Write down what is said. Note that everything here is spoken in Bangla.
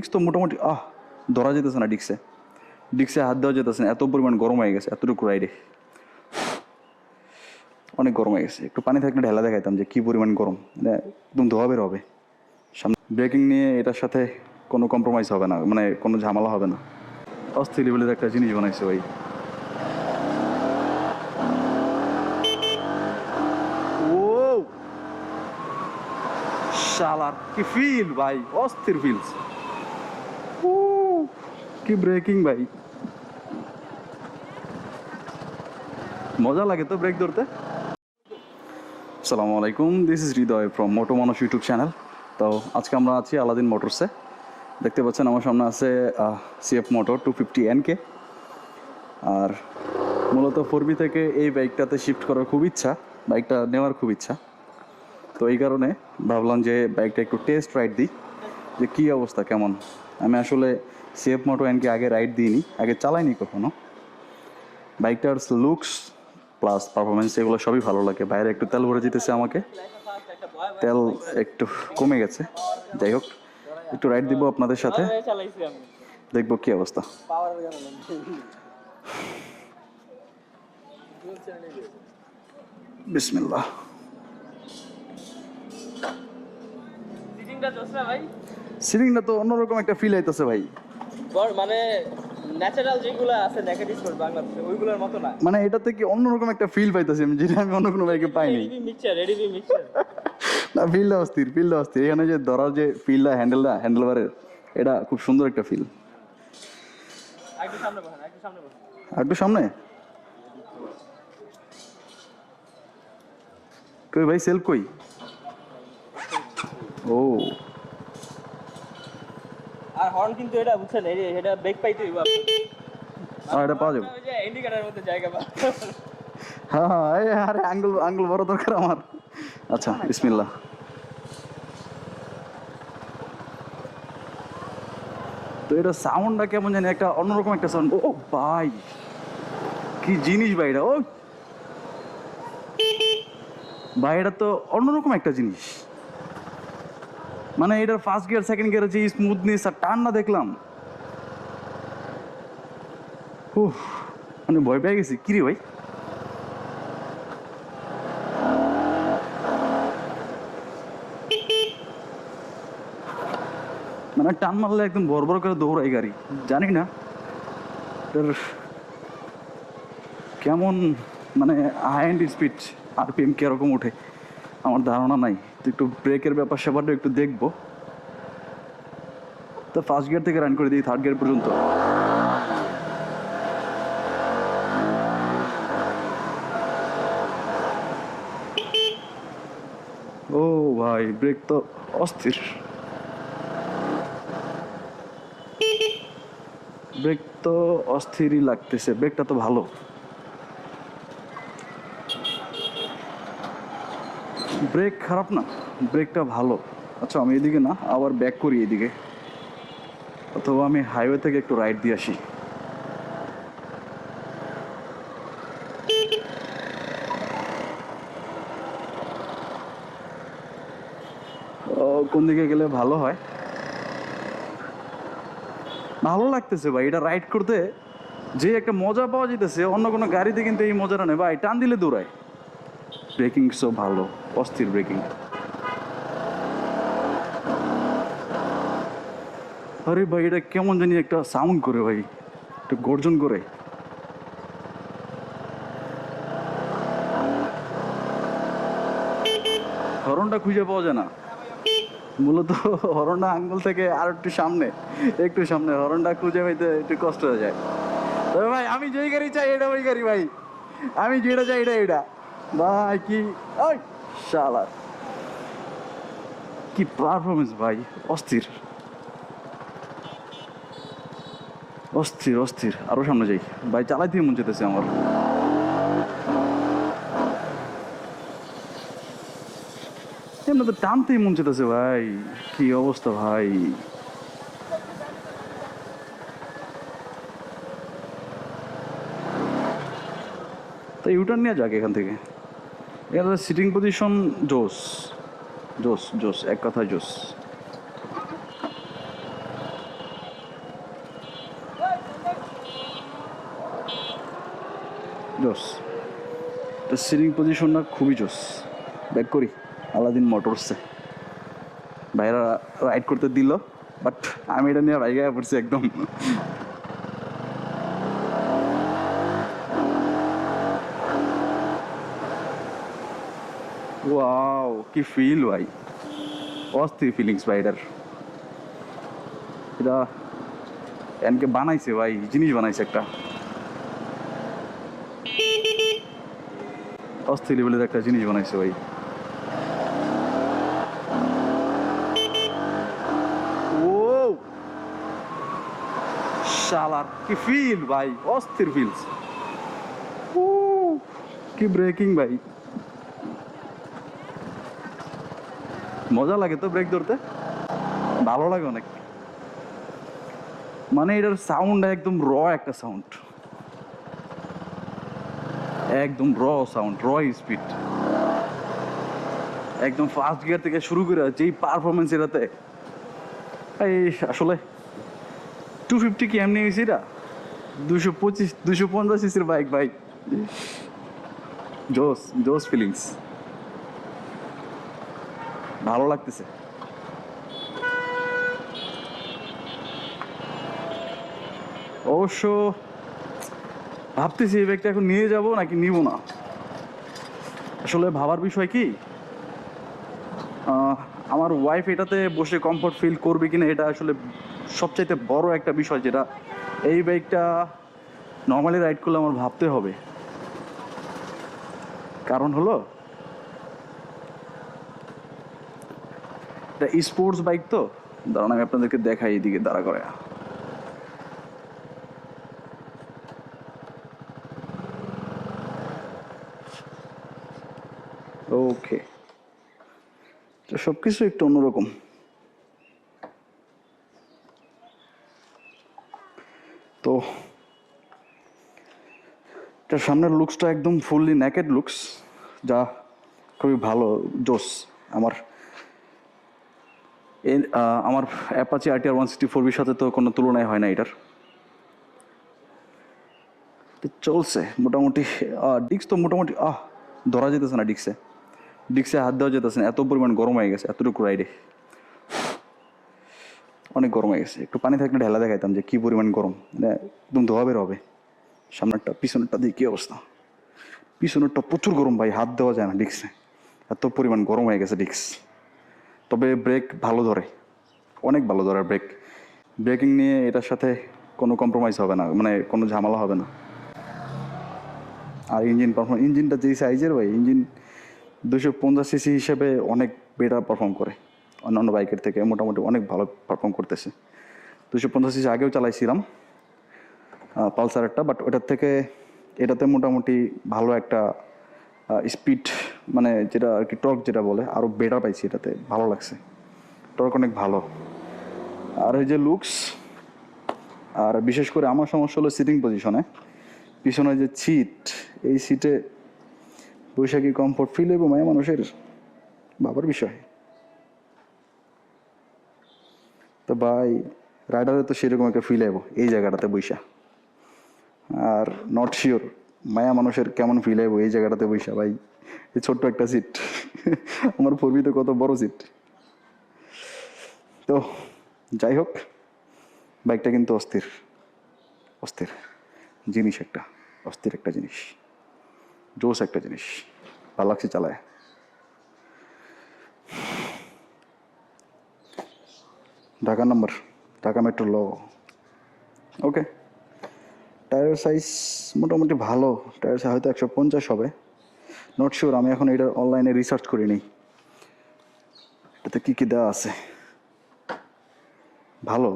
ডিক্স তো মোটামুটি, আহ, ধরা যেতেছে না ডিক্সে ডিক্সে হাত দেওয়া যেতেছে না, এত পরিমাণ গরম হয়ে গেছে, এতটুকু রাইডে। অনেক গরম হয়ে গেছে, একটু পানি থাকলে ঢেলা দেখাইতাম যে কী পরিমাণ গরম। মানে একদম ধোয়া বের হবে। সামনে ব্রেকিং নিয়ে এটার সাথে কোনো কম্প্রোমাইজ হবে না মানে কোনো ঝামেলা হবে না। অস্থির লেভেলের একটা জিনিস বানাইছে ভাই। ও শালার, কি ফিল ভাই, অস্থির ফিলস কি ব্রেকিং ভাই? মজা লাগে তো ব্রেক ধরতে? আসসালামু আলাইকুম this is Hriday from moto মানুষ ইউটিউব চ্যানেল তো আজকে আমরা আছি আলাদিন মোটরসে দেখতে পাচ্ছেন আমার সামনে আছে CF motor two fifty NK আর মূলত ফোরবি থেকে এই বাইকটাতে শিফট করার খুব ইচ্ছা বাইকটা নেওয়ার খুব ইচ্ছা। তো এই কারণে ভাবলাম যে বাইকটা একটু টেস্ট রাইড দিই, যে কী অবস্থা, কেমন? আমি আসলে সিএফ মোটো এনকে আগে রাইড দিইনি, আগে চালাইনি কখনো। বাইকটার লুকস প্লাস পারফরমেন্স এগুলো সবই ভালো লাগে। বাইরে একটু তেল ভরে যেতেছে আমাকে। তেল একটু কমে গেছে। যাই হোক, একটু রাইড দিব আপনাদের সাথে। দেখব কি অবস্থা। বিসমিল্লাহ। ভাই। সিলিংটা তো অন্যরকম একটা ফিল আইতেছে ভাই। মানে ন্যাচারাল যেগুলো আছে নেগেটিভ বাংলাদেশে ওইগুলোর মতো না। মানে এটাতে কি অন্যরকম একটা ফিল পাইতেছি আমি যেটা আমি অন্য কোনো বাইকে পাইনি। মিক্সচার মিক্সচার না ফিলটা অস্থির ফিলটা অস্থির। এখানে যে ধরার যে ফিলটা হ্যান্ডেলটা হ্যান্ডেলবারের এটা খুব সুন্দর একটা ফিল একটু সামনে বসেন একটু সামনে বসেন। একটু সামনে? কই ভাই সেলফ কই? ও। আর হর্ন কিন্তু এটা বুঝছেন এই এটা ব্রেক পাইতে হইব আপনি। আর এটা পাওয়া যাবে। ওই যে ইন্ডিকেটরের মধ্যে জায়গা পা হ্যাঁ হ্যাঁ আরে আঙ্গুল আঙ্গুল বড় দরকার আমার। আচ্ছা বিসমিল্লাহ। তো এটা সাউন্ডটা কেমন জানি একটা অন্যরকম একটা সাউন্ড ও ভাই কি জিনিস ভাই এটা ও। ভাই এটা তো অন্যরকম একটা জিনিস। মানে এটার ফার্স্ট গিয়ার সেকেন্ড গিয়ার যে স্মুথনেস আর টানটা দেখলাম। উফ মানে ভয় পেয়ে গেছি। কিরে ভাই? মানে টান মারলে একদম বড় বড় করে দৌড়াই গাড়ি। জানি না। কেমন মানে হাই অ্যান্ড স্পিড আরপিএম কীরকম ওঠে। আমার ধারণা নাই। তো একটু ব্রেকের ব্যাপার স্যাপারটা একটু দেখব। তো ফার্স্ট গিয়ার থেকে রান করে দিই থার্ড গিয়ার পর্যন্ত। ও ভাই ব্রেক তো অস্থির। ব্রেক তো অস্থিরই লাগতেছে ব্রেকটা তো ভালো। ব্রেক খারাপ না? ব্রেকটা ভালো। আচ্ছা আমি এদিকে না, আবার ব্যাক করি এদিকে। অথবা আমি হাইওয়ে থেকে একটু রাইড দিয়ে আসি। কোন দিকে গেলে ভালো হয়? ভালো লাগতেছে ভাই, এটা রাইড করতে। যে একটা মজা পাওয়া যেতেছে, অন্য কোনো গাড়িতে কিন্তু এই মজাটা নেই। ভাই, টান দিলে দৌড়ায়। ব্রেকিং সব ভালো, অস্থির ব্রেকিং। আরে ভাই, এটা কেমন জানি একটা সাউন্ড করে ভাই, একটু গর্জন করে। হরনটা খুঁজে পাওয়া যায় না। মূলত হরনটা আঙ্গুল থেকে আর একটু সামনে একটু সামনে হরনটা খুঁজে পাইতে একটু কষ্ট হয়ে যায়। তবে ভাই, আমি যেই গাড়ি চাই এটা ওই গাড়ি ভাই। আমি যেটা চাই এটা এটা। ভাই কি ওই শালা কি পারফরমেন্স ভাই অস্থির অস্থির অস্থির আরও সামনে যাই। ভাই চালাইতে মন যেতেছে আমার। এমনি তো টানতেই মন যেতেছে ভাই। কি অবস্থা, ভাই? তো ইউটার্ন নিয়ে যাক এখান থেকে। এটা সিটিং পজিশন জোস জোস জোস এক কথা জোস জোস তো সিটিং পজিশনটা খুবই জোস ব্যাক করি। আলাদিন মোটরসে ভাইরা রাইড করতে দিল বাট আমি এটা নিয়ে রাইগায় পড়ছি একদম। ওয়াও কি ফিল ভাই। অস্থির ফিলিংস ভাই এটার। এটা এনকে বানাইছে ভাই, জিনিস বানাইছে একটা। অস্থির লেভেলের একটা জিনিস বানাইছে ভাই। শালার, কি ফিল ভাই অস্থির ফিলস কি ব্রেকিং ভাই। মজা লাগে তো ব্রেক ধরতে? ভালো লাগে অনেক। মানে এটার সাউন্ড একদম র একটা সাউন্ড একদম র সাউন্ড র স্পিড একদম ফার্স্ট গিয়ার থেকে শুরু করে যেই পারফরমেন্স এটাতে। এই আসলে টু ফিফটি কি এমনি হয়েছে এটা? দুশো পঁচিশ, দুশো পঞ্চাশ সিসির বাইক ভাই। জোস জোস ফিলিংস ভালো লাগতেছে। অবশ্য ভাবতেছি এই ব্যাগটা এখন নিয়ে যাব নাকি নিব না? আসলে ভাবার বিষয় কি? আমার ওয়াইফ এটাতে বসে কমফর্ট ফিল করবে কিনা এটা আসলে সবচাইতে বড় একটা বিষয় যেটা এই বাইকটা নর্মালি রাইড করলে আমার ভাবতে হবে। কারণ হলো এটা স্পোর্টস বাইক তো? দাঁড়ান, আমি আপনাদেরকে দেখাই এদিকে, দাঁড়া করে। ওকে তো সব কিছু একটু অন্যরকম। তো এটার সামনের লুকসটা একদম ফুললি ন্যাকেড লুকস যা খুবই ভালো, জোস, আমার। আমার Apache RTR one sixty four সাথে তো কোনো তুলনায় হয় না এটার। চলছে মোটামুটি ডিক্স তো মোটামুটি, আহ, ধরা যেতেছে না ডিক্সে ডিক্সে হাত দেওয়া যেতেছে না, এত পরিমাণ গরম হয়ে গেছে, এতটুকু রাইডে অনেক গরম হয়ে গেছে, একটু পানি থাকলে ঢেলা দেখাইতাম যে কী পরিমাণ গরম। মানে একদম ধোয়া বের হবে, সামনেরটা, পিছনেরটা দিয়ে কী অবস্থা। পিছনেরটা প্রচুর গরম ভাই, হাত দেওয়া যায় না ডিক্সে এত পরিমাণ গরম হয়ে গেছে ডিক্স তবে ব্রেক ভালো ধরে। অনেক ভালো ধরে ব্রেক ব্রেকিং নিয়ে এটার সাথে কোনো কম্প্রোমাইজ হবে না মানে কোনো ঝামেলা হবে না। আর ইঞ্জিন পারফর্ম ইঞ্জিনটা যেই সাইজের ভাই ইঞ্জিন দুশো পঞ্চাশ সিসি হিসেবে অনেক বেটার পারফর্ম করে। অন্যান্য বাইকের থেকে মোটামুটি অনেক ভালো পারফর্ম করতেছে। দুশো পঞ্চাশ সিসি আগেও চালাইছিলাম পালসারেরটা বাট ওটার থেকে এটাতে মোটামুটি ভালো একটা স্পিড মানে যেটা আর কি টর্ক যেটা বলে আরও বেটার পাইছি এটাতে, ভালো লাগছে। টর্ক অনেক ভালো। আর এই যে লুকস আর বিশেষ করে আমার সমস্যা হলো সিটিং পজিশনে পিছনে যে সিট এই সিটে বৈশাখী কমফোর্ট ফিল এবং মায়া মানুষের, বাবার বিষয়। তো ভাই রাইডারে তো সেরকম একটা ফিল আইব এই জায়গাটাতে বৈশা। আর নট শিওর মায়া মানুষের কেমন ফিল আইব এই জায়গাটাতে বৈশা ভাই। এই ছোট্ট একটা সিট আমার পূর্বিতে কত বড় সিট তো, যাই হোক বাইকটা কিন্তু অস্থির। অস্থির। জিনিস একটা। অস্থির একটা জিনিস। জোস একটা জিনিস। ভালো লাগছে চালায়। ঢাকা নাম্বার ঢাকা মেট্রো ল ওকে টায়ার সাইজ মোটামুটি ভালো। টায়ার সাইজ হয়তো একশো পঞ্চাশ হবে। নট শিওর আমি এখন এটা অনলাইনে রিসার্চ করিনি। এটাতে কী কী দেওয়া আছে? ভালো।